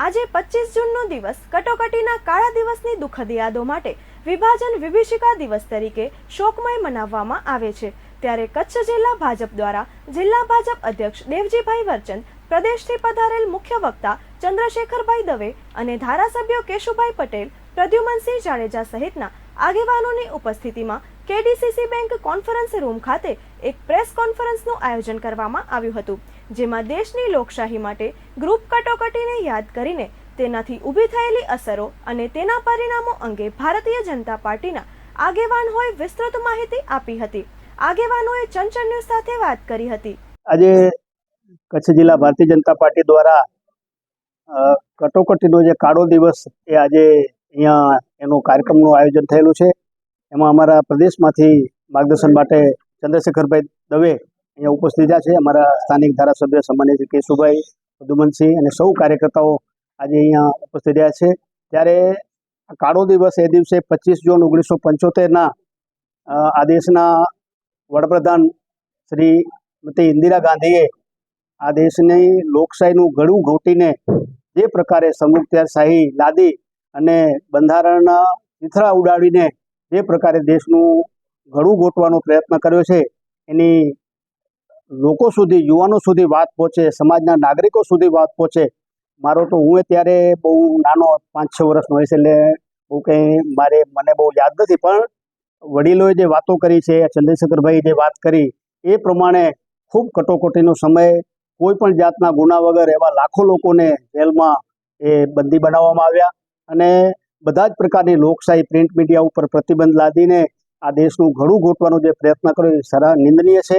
આજે પચીસ જૂનનો દિવસ. કટોકટીના કાળા દિવસની દુઃખદ યાદો માટે વિભાજન વિભીષિકા દિવસ તરીકે શોકમય મનાવવામાં આવે છે. ત્યારે કચ્છ જિલ્લા ભાજપ દ્વારા જિલ્લા ભાજપ અધ્યક્ષ દેવજીભાઈ વરચંદ પ્રદેશથી પધારેલ મુખ્ય વક્તા ચંદ્રશેખરભાઈ દવે અને ધારાસભ્યો કેશુભાઈ પટેલ, પ્રદ્યુમનસિંહ જાડેજા સહિતના આગેવાનોની ઉપસ્થિતિમાં કેડીસીસી બેંક કોન્ફરન્સ રૂમ ખાતે એક પ્રેસ કોન્ફરન્સનું આયોજન કરવામાં આવ્યું હતું, જેમાં દેશની લોકશાહી માટે ગ્રુપ કટોકટીને યાદ કરીને તેનાથી ઊભી થયેલી અસરો અને તેના પરિણામો અંગે ભારતીય જનતા પાર્ટીના આગેવાનોએ વિસ્તૃત માહિતી આપી હતી. આગેવાનોએ ચંચળ ન્યૂઝ સાથે વાત કરી હતી. આજે કચ્છ જિલ્લા ભારતીય જનતા પાર્ટી દ્વારા કટોકટીનો જે કાળો દિવસ એ આજે અહીંયા એનો કાર્યક્રમનું આયોજન થયેલું છે. એમાં અમારા પ્રદેશમાંથી માર્ગદર્શન માટે ચંદ્રશેખરભાઈ દવે અહીંયા ઉપસ્થિત રહ્યા છે. અમારા સ્થાનિક ધારાસભ્ય શ્રી કેશુભાઈ પદુમનસિંહ અને સૌ કાર્યકર્તાઓ આજે અહીંયા ઉપસ્થિત રહ્યા છે. ત્યારે કાળો દિવસ એ દિવસે પચીસ જૂન ઓગણીસો પંચોતેરના આ દેશના વડાપ્રધાન શ્રી શ્રીમતી ઇન્દિરા ગાંધીએ આ દેશની લોકશાહીનું ગળું ઘોટીને જે પ્રકારે સંયુક્તશાહી લાદી અને બંધારણના ચીથડા ઉડાડીને જે પ્રકારે દેશનું ઘડું ગોઠવાનો પ્રયત્ન કર્યો છે, એની લોકો સુધી, યુવાનો સુધી વાત પહોંચે, સમાજના નાગરિકો સુધી વાત પહોંચે. મારો તો હું ત્યારે બહુ નાનો પાંચ છ વર્ષનો હોય છે એટલે બહુ કંઈ મારે, મને બહુ યાદ નથી, પણ વડીલોએ જે વાતો કરી છે ચંદ્રશેખરભાઈ જે વાત કરી, એ પ્રમાણે ખૂબ કટોકટીનો સમય કોઈ પણ જાતના ગુના વગર એવા લાખો લોકોને જેલમાં એ બંદી બનાવવામાં આવ્યા અને બધા જ પ્રકારની લોકશાહી પ્રિન્ટ મીડિયા ઉપર પ્રતિબંધ લાદીને આ દેશનું ઘડું ઘોટવાનો જે પ્રયત્ન કર્યો એ સરા નિંદનીય છે.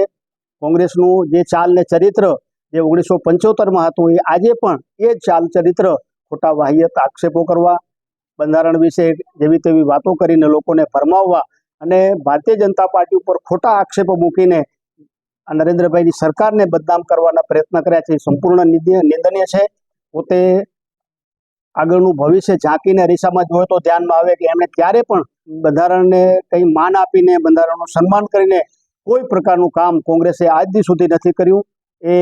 કોંગ્રેસનું જે ચાલ ને ચરિત્ર જે ઓગણીસો પંચોતેરમાં હતું એ આજે પણ એ જ ચાલ ચરિત્ર ખોટા વાહ્યત આક્ષેપો કરવા, બંધારણ વિશે જેવી તેવી વાતો કરીને લોકોને ફરમાવવા અને ભારતીય જનતા પાર્ટી ઉપર ખોટા આક્ષેપો મૂકીને આ નરેન્દ્રભાઈની સરકારને બદનામ કરવાના પ્રયત્ન કર્યા છે એ સંપૂર્ણ નિંદનીય છે. પોતે આગળનું ભવિષ્ય ઝાંકીને અરીસામાં જોયો તો ધ્યાનમાં આવે કે એમણે ક્યારે પણ બંધારણને કંઈ માન આપીને, બંધારણનું સન્માન કરીને કોઈ પ્રકારનું કામ કોંગ્રેસે આજ દી સુધી નથી કર્યું. એ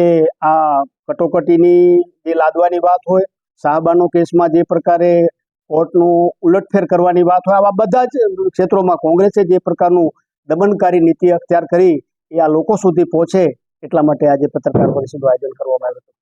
આ કટોકટીની જે લાદવાની વાત હોય, સાહબાનો કેસમાં જે પ્રકારે કોર્ટનું ઉલટફેર કરવાની વાત હોય, આવા બધા જ ક્ષેત્રોમાં કોંગ્રેસે જે પ્રકારનું દમનકારી નીતિ અખ્તિયાર કરી, એ આ લોકો સુધી પહોંચે એટલા માટે આજે પત્રકાર પરિષદનું આયોજન કરવામાં આવ્યું હતું.